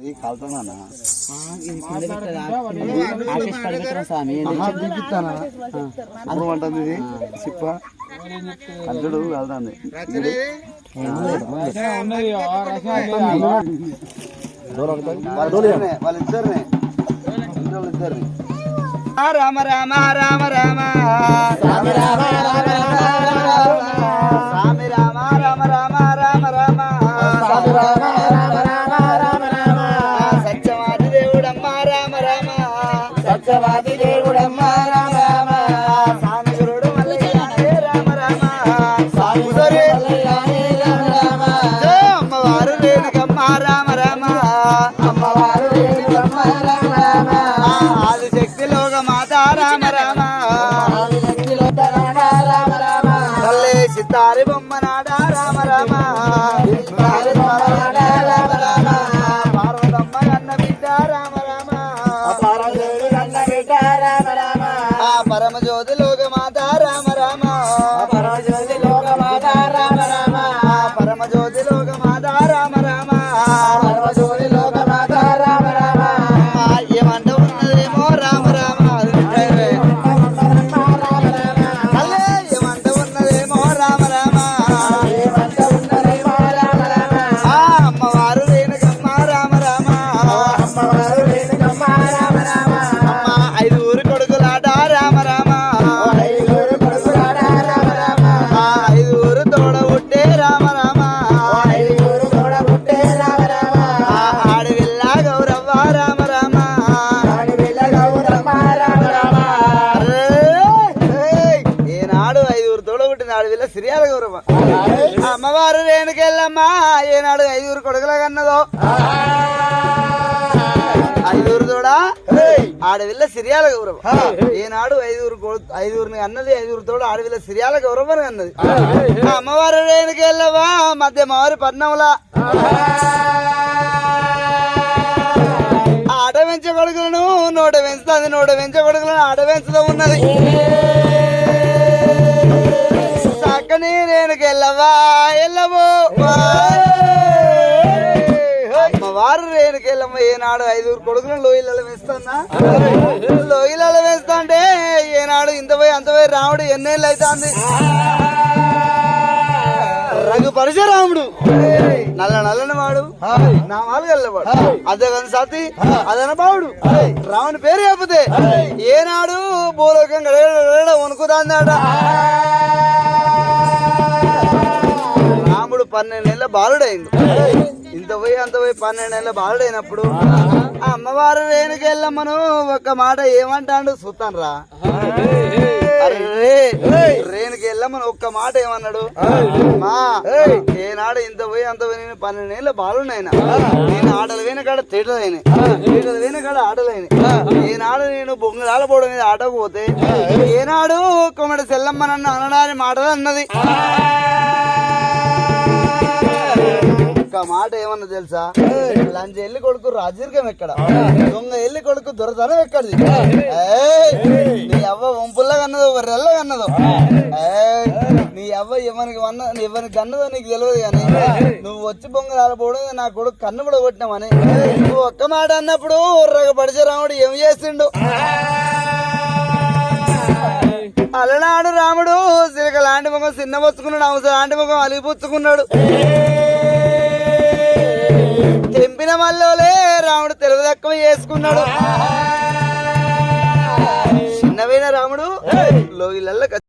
ఇది కాలుతుందన్న స్వామి అంటుంది ఇది చిప్ప కద్దుడు కాలుతుంది వాళ్ళిద్దరినే వాళ్ళిద్దరినే వాళ్ళిద్దరిని రామ రామ రామ రామ రామ రామ రామ సత్యవాది దేవుడమ్మ రామ రామ స్వామి గురుడు మల్లయ్య రామ రామ స్వామి గురుడు మల్లయ్య రామ రామ అమ్మవారు రేణుకమ్మ రామ రామ అమ్మవారు రేణుకమ్మ రామ రామ ఆదిశక్తి లోక మాత రామ రామ ఆదిశక్తి లోక రామ రామ తల్లి సితారి బొమ్మ నాడ రామ రామ জোদলো ఆడవిల్ల సిరియాల గౌరవ అమ్మవారు రేణుకెళ్ళమ్మా. ఏనాడు ఐదుగురు కొడుకుల కన్నదో. ఐదుగురు తోడా? ఆడవిల్ల సిరియాల గౌరవం ఏనాడు ఐదుగురు ఐదుగురిని అన్నది ఐదుగురు తోడు ఆడవిల్ల సిరియాల గౌరవం అన్నది. అమ్మవారు రేణుకెళ్ళవా మధ్య మావారి పద్నంలా ఆట వెంచ కొడుకులను నోట పెంచుతుంది నోట వెంచ కొడుకులను ఆట పెంచుతూ ఉన్నది. చక్కని రేణుకెళ్ళవా ఎల్లవో అమ్మవారు రేణుకెళ్ళమ్మ ఏనాడు ఐదుగురు కొడుకులను లోయలలో వేస్తున్నా లోయలలో వేస్తా అంటే ఏనాడు ఇంత పోయి అంత పోయి రాముడు ఎన్నేళ్ళు అవుతుంది రఘు పరశురాముడు. నల్ల నల్లని వాడు. నామాలు గల్లవాడు. అదగని సతి అదన బావుడు రాముని పేరు చెప్పతే ఏనాడు భూలోకం గడగడ వణుకుతాందట. పన్నెండు నెలల బాలుడైంది. ఇంత పోయి అంత పోయి పన్నెండు నెలల బాలుడైనప్పుడు ఆ అమ్మవారు రేణుకెళ్ళమ్మను ఒక మాట ఏమంటాడు చూస్తాను రా రేణుకి వెళ్ళమని ఒక్క మాట ఏమన్నాడు? మా ఏనాడు ఇంత పోయి అంత పోయి నేను పన్నెండు ఏళ్ళ బాలున్నాయినా నేను ఆటలు పోయిన కాడ తేటలైన తేటలు పోయిన కాడ ఆటలైన. ఏనాడు నేను బొంగరాల పోవడం మీద ఆటకు పోతే ఏనాడు కొమ్మడి సెల్లమ్మ నన్ను అనడానికి మాటలు అన్నది. ఒక్క మాట ఏమన్నా తెలుసా? లంచ ఎల్లి కొడుకు రాజీర్గం ఎక్కడ? దొంగ ఎల్లి కొడుకు దొరతనం ఎక్కడిది నీ అవ్వ వంపుల్లా కన్నదో రెల్ల కన్నదో? నీ అవ్వ ఎవరికి వన్న ఎవరికి కన్నదో నీకు తెలియదు కానీ నువ్వు వచ్చి బొంగ రాలపోవడం నా కొడుకు కన్ను కూడా కొట్టినామని. నువ్వు ఒక్క మాట అన్నప్పుడు ఉర్రగ పడిచే రాముడు ఏం చేసిండు? అలనాడు రాముడు సిలక లాంటి ముఖం చిన్న పుచ్చుకున్నాడు అవసరం లాంటి ముఖం అలిగిపుచ్చుకున్నాడు తెంపిన మల్లోలే రాముడు తెలుగు తక్కువ చేసుకున్నాడు. చిన్నవైన రాముడు లోగిలల్ల